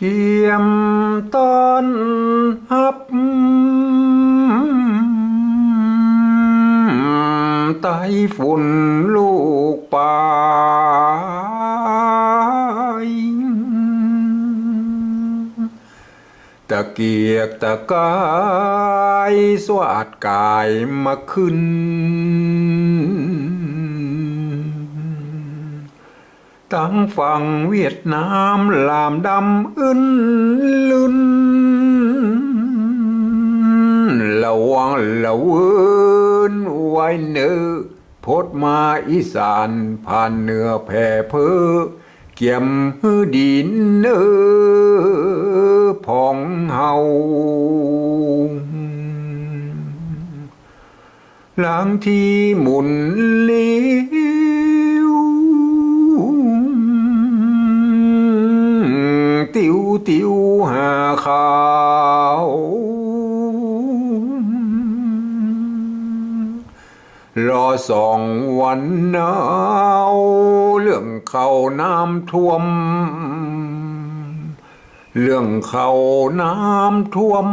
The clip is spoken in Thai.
เกียมต้อนฮับไต้ฝุ่นลูกป่าตะเกียกตะกาย สวาดกายมาขึ้น ตั้งฝั่งเวียดนามลามดำอึนลุนระวังละเวินไว้เนื้อพดมาอีสานผ่านเหนือแผ่เพอเกี่ยมฮือดินเนื้อพองเฮาหลังที่หมุนเลี้ ติวติวหาข่าวรอสองวันหนาวเรื่องเขาน้ำท่วม เรื่องเขาน้ำท่วม